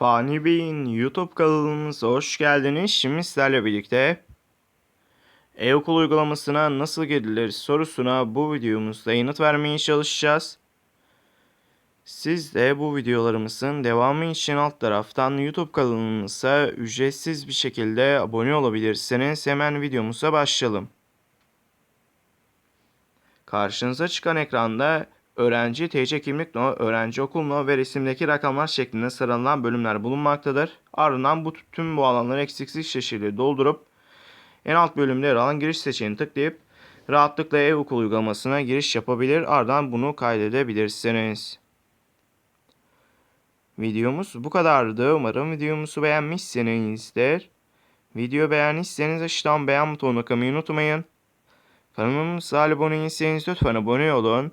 Fani Bey'in YouTube kanalımıza hoş geldiniz. Şimdi sizlerle birlikte e-okul uygulamasına nasıl girilir sorusuna bu videomuzda yanıt vermeye çalışacağız. Siz de bu videolarımızın devamı için alt taraftan YouTube kanalımıza ücretsiz bir şekilde abone olabilirsiniz. Hemen videomuza başlayalım. Karşınıza çıkan ekranda öğrenci TC kimlik no, öğrenci okul no ve resimdeki rakamlar şeklinde sıralanan bölümler bulunmaktadır. Ardından bu tüm bu alanları eksiksiz şekilde doldurup en alt bölümde yer alan giriş seçeneğini tıklayıp rahatlıkla e-okul uygulamasına giriş yapabilir. Ardından bunu kaydedebilirsiniz. Videomuz bu kadardı. Umarım videomuzu beğenmişsinizdir. Video beğendiyseniz aşağıdan beğen butonuna tıklamayı unutmayın. Kanalımıza abone değilseniz lütfen abone olun.